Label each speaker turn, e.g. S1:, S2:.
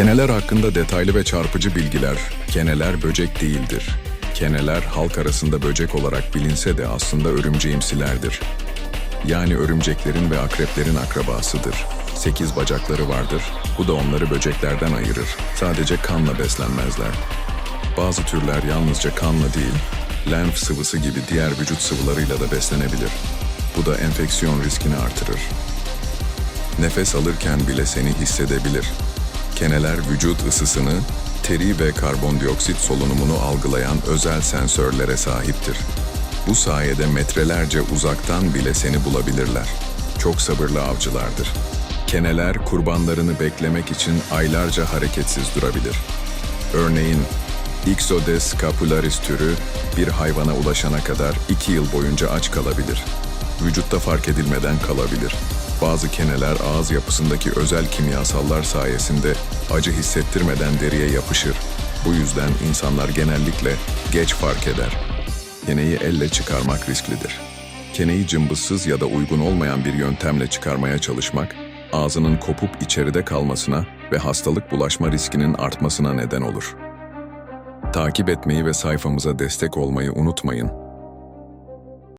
S1: Keneler hakkında detaylı ve çarpıcı bilgiler, keneler böcek değildir. Keneler halk arasında böcek olarak bilinse de aslında örümceğimsilerdir. Yani örümceklerin ve akreplerin akrabasıdır. Sekiz bacakları vardır, bu da onları böceklerden ayırır. Sadece kanla beslenmezler. Bazı türler yalnızca kanla değil, lenf sıvısı gibi diğer vücut sıvılarıyla da beslenebilir. Bu da enfeksiyon riskini artırır. Nefes alırken bile seni hissedebilir. Keneler vücut ısısını, teri ve karbondioksit solunumunu algılayan özel sensörlere sahiptir. Bu sayede metrelerce uzaktan bile seni bulabilirler. Çok sabırlı avcılardır. Keneler kurbanlarını beklemek için aylarca hareketsiz durabilir. Örneğin Ixodes scapularis türü bir hayvana ulaşana kadar iki yıl boyunca aç kalabilir. Vücutta fark edilmeden kalabilir. Bazı keneler ağız yapısındaki özel kimyasallar sayesinde acı hissettirmeden deriye yapışır. Bu yüzden insanlar genellikle geç fark eder. Keneyi elle çıkarmak risklidir. Keneyi cımbızsız ya da uygun olmayan bir yöntemle çıkarmaya çalışmak, ağzının kopup içeride kalmasına ve hastalık bulaşma riskinin artmasına neden olur. Takip etmeyi ve sayfamıza destek olmayı unutmayın.